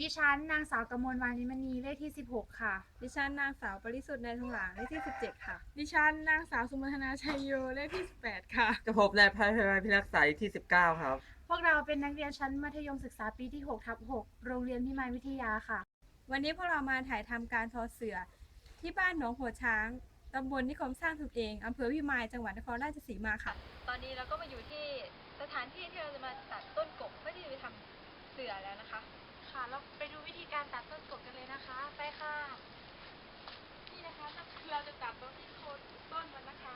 ดิฉันนางสาวกมลวานิมณีเลขที่ 16 ค่ะ ดิฉันนางสาวปริสุทธิ์ในทองหลางเลขที่ 17 ค่ะ ดิฉันนางสาวสุมนธนาชัยโยเลขที่ 18 ค่ะ กระผมนายพัฒนาพิรักษาที่ 19 ครับ พวกเราเป็นนักเรียนชั้นมัธยมศึกษาปีที่6ทับ6โรงเรียนพิมายวิทยาค่ะ วันนี้พวกเรามาถ่ายทำการทอเสือ ที่บ้านหนองหัวช้างตำบลนิคมสร้างตนเองอำเภอพิมายจังหวัดนครราชสีมาค่ะ ตอนนี้เราก็มาอยู่ที่สถานที่ที่เราจะมาตัดต้นกบเพื่อที่จะไปทำเสือแล้วนะคะ ค่ะ เราไปดูวิธีการตัดต้นกบกันเลยนะคะ ไปค่ะ นี่นะคะเราจะตัดตรงที่โคนต้นมันนะคะ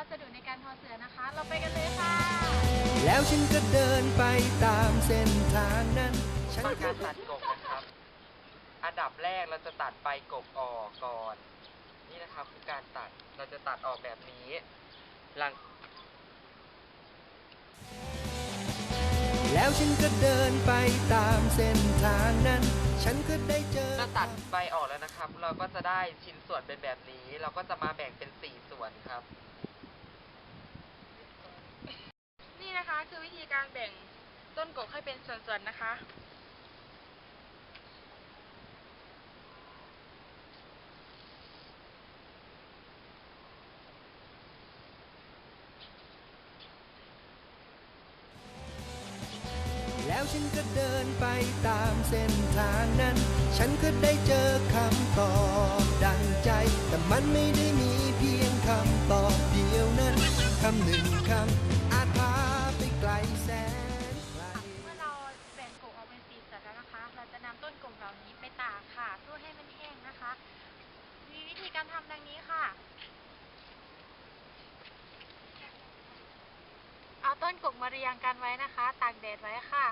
วัสดุในการทอเสือนะคะ เราไปกันเลยค่ะ แล้วฉันก็เดินไปตามเส้นทางนั้น ฉันตอนก็การตัดกบนะครับ อันดับแรกเราจะตัดใบกบออกก่อน นี่นะครับคือการตัด เราจะตัดออกแบบนี้ หลัง แล้วฉันก็เดินไปตามเส้นทางนั้น ฉันก็ได้เจอก็ตัดใบออกแล้วนะครับ เราก็จะได้ชิ้นส่วนเป็นแบบนี้ เราก็จะมาแบ่งเป็นสี่ส่วนครับ นี่นะคะคือวิธีการแบ่งต้นกบให้เป็นส่วนๆนะคะ แล้วฉันก็เดินไปตามเส้นทางนั้น ฉันก็ได้เจอคำตอบดังใจ แต่มันไม่ได้มีเพียงคำตอบเดียวนั้นคำหนึ่งคำ ค่ะเพื่อให้มันแห้งนะคะ มีวิธีการทำดังนี้ค่ะ เอาต้นกบมาเรียงกันไว้นะคะ ตากแดดไว้ค่ะ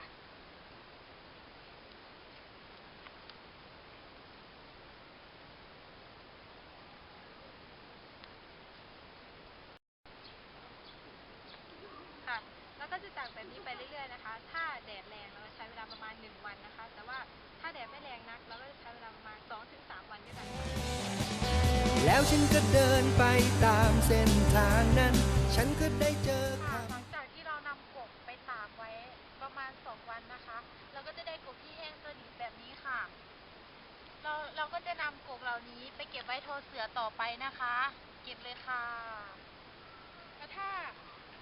ค่ะ แล้วก็จะตากแบบนี้ไปเรื่อยๆนะคะ ถ้าแดดแรงเราจะใช้เวลาประมาณ 1 วันนะคะ แต่ว่าถ้าแดดไม่แรงนัก เราก็จะใช้เวลาประมาณ 2-3 วันด้วยกันค่ะ แล้ว ฉันก็เดินไปตามเส้นทางนั้น ฉันก็ได้เจอค่ะคำหลังจากที่เรานำกบไปตากไว้ประมาณ 2 วันนะคะ เราก็จะได้กบที่แห้งสนิทแบบนี้ค่ะ เราเราก็จะนำกบเหล่านี้ไปเก็บไว้โทอเสือต่อไปนะคะ เก็บเลยค่ะแล้วถ้า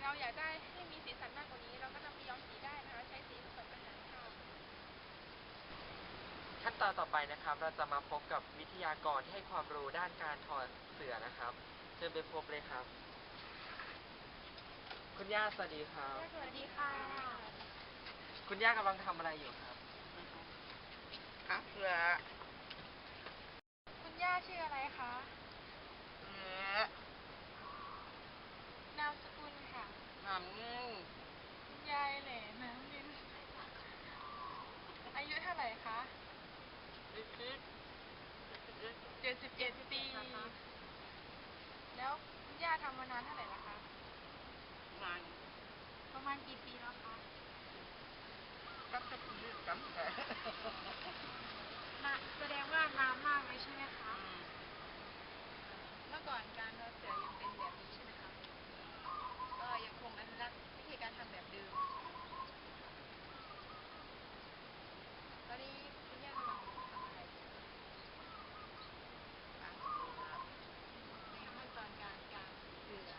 เราอยากได้ให้มีสีสันมากกว่านี้ เราก็นำไปย้อมสีได้นะคะ ใช้สีผสมกันหารค่ะ ขั้นตอนต่อไปนะครับ เราจะมาพบกับวิทยากรที่ให้ความรู้ด้านการทอเสือนะครับเชิญไปพบเลยครับ คุณย่าสวัสดีครับ สวัสดีค่ะ คุณย่ากำลังทำอะไรอยู่ครับครับเสือคุณย่าชื่ออะไรคะเสือนามสกุลค่ะหำนึ่งคุณยายแหล่น้ำนินอายุเท่าไหร่คะลิซิส เจ็ดสิบเอ็ดปี แล้วคุณย่าทำมานานเท่าไหร่ละคะมันประมาณกี่ปีแล้วคะก็จะยืดกำแพงนาแสดงว่านานมากเลยใช่ไหมคะ เมื่อก่อนการทอเสือยังเป็นแบบนี้ใช่ไหมคะ ก็ยังคงอนุรักษ์วิธีการทำแบบเดิม ตอนนี้คุณย่ากำลังทำอะไรอยู่ ล้างเสือ ในขั้นตอนการกางเสือ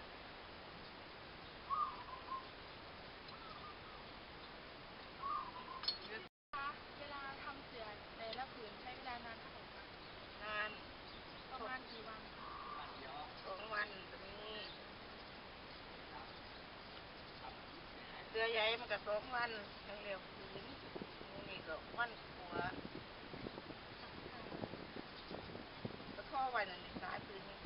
เวลาทำเสือแต่ละผืนใช้เวลานานเท่าไหร่คะ นาน ประมาณกี่วันคะ สองวันตรงนี้ เสือใหญ่มันก็สองวันยังเร็วคืนนี่ก็วันหัวก็ข้อไว้นั่นนี่สายปืนนี่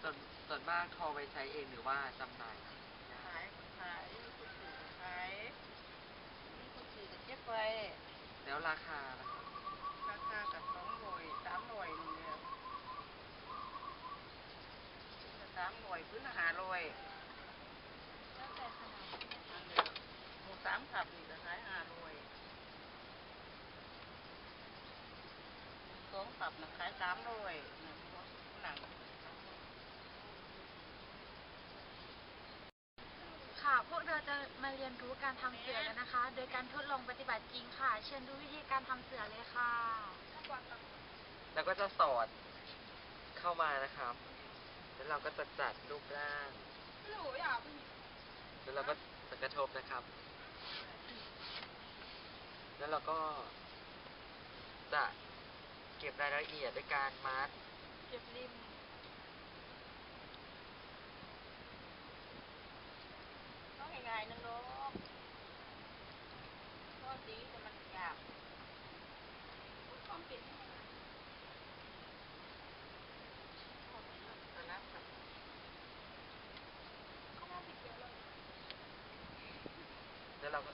ส่วนส่วนมากทอไว้ใช้เองหรือว่าจำหน่าย ขายขายคนสื่อก็ขายนี่คนสื่อก็เก็บไว้แล้วราคาล่ะครับราคากับสองร้อยสามร้อยนี่แหละามร้อยพื้นหาร้อย หละหมูสามขับนี่ก็ขายห้าร้อยสองขับน่ะขายสามร้อยนะหนังค่ะ พวกเราจะมาเรียนรู้การทำเสือกันนะคะ โดยการทดลองปฏิบัติจริงค่ะ เชิญดูวิธีการทำเสือเลยค่ะ แล้วก็จะสอดเข้ามานะครับ แล้วเราก็จะจัดรูปร่างแล้วเราก็ จะกระทบนะครับ แล้วเราก็จะเก็บรายละเอียดด้วยการมาร์กเก็บริมต้องง่ายๆนะลูกก็ดีแต่มันยากความเป็นอันนั้นแบบ แล้วเราก็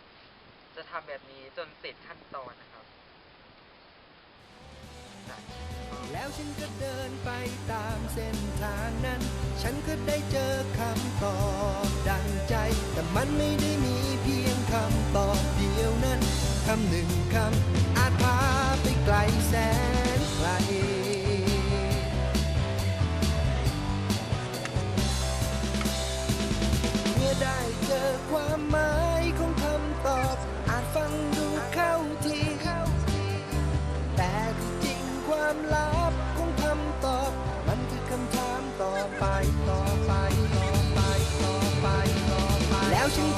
จะทำแบบนี้จนเสร็จขั้นตอนนะครับ แล้วฉันก็เดินไปตามเส้นทางนั้น ฉันก็ได้เจอคำตอบดังใจ แต่มันไม่ได้มีเพียงคำตอบเดียวนั้นคำหนึ่งคำอาจพาไปไกลแสนไกลเมื่อได้เจอความหมาย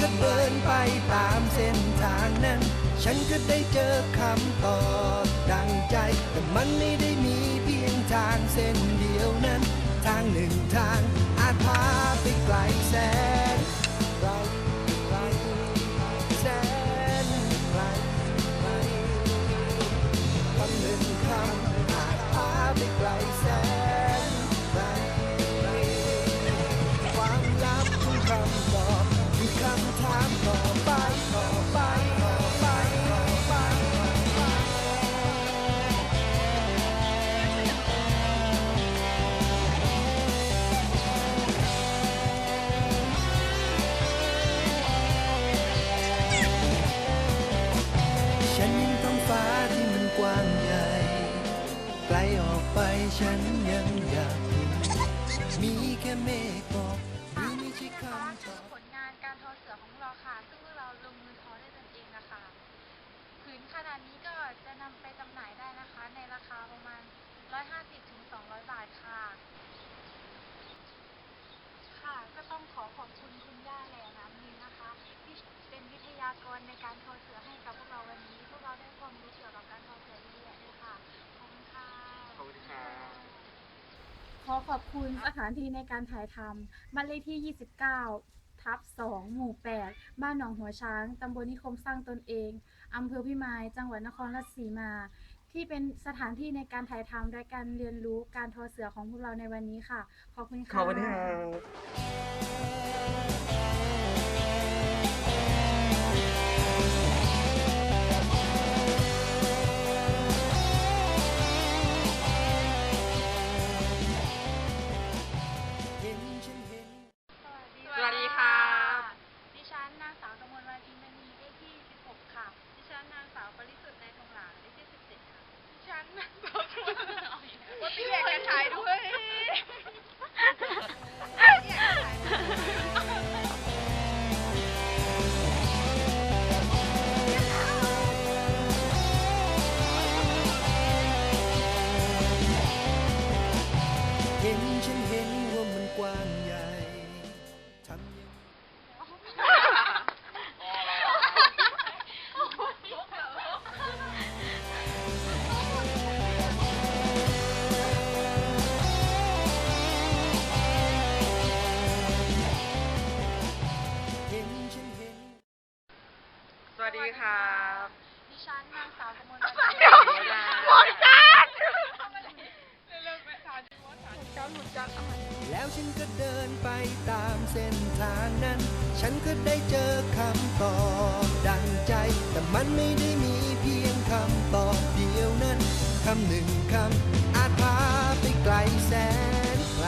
ก็เดินไปตามเส้นทางนั้น ฉันก็ได้เจอคำตอบดังใจ แต่มันไม่ได้มีเพียงทางเส้นเดียวนั้น ทางหนึ่งทางอาจพาไปไกลแสน ซึ่งพวกเราลงมือทอได้ตนเองนะคะผืนขนาดนี้ก็จะนำไปจำหน่ายได้นะคะ ในราคาประมาณ 150ถึง200 บาทค่ะ ค่ะก็ต้องขอขอบคุณคุณย่าแหล่น้ำนินนะคะ ที่เป็นวิทยากรในการทอเสือให้กับพวกเราวันนี้ พวกเราได้ความรู้เกี่ยวกับการทอเสือเยอะแยะเลยค่ะ ขอบคุณค่ะขอบคุณครับขอขอบคุณสถานที่ในการถ่ายทำบ้านเลขที่ 29 ทับ2หมู่ 8 บ้านหนองหัวช้าง ตำบลนิคมสร้างตนเอง อำเภอพิมาย จังหวัดนครราชสีมา ที่เป็นสถานที่ในการถ่ายทำและการเรียนรู้การทอเสือของพวกเราในวันนี้ค่ะ ขอบคุณค่ะ ขอบคุณครับ ครับดิฉันนางสาวกมลวรรณเดี๋วหมดกันเร็วๆไปสาธุสาธุกันหมดกันแล้วฉันก็เดินไปตามเส้นทางนั้น ฉันก็ได้เจอคำตอบดังใจ แต่มันไม่ได้มีเพียงคำตอบเดียวนั้นคำหนึ่งคำอาจพาไปไกลแสนไกล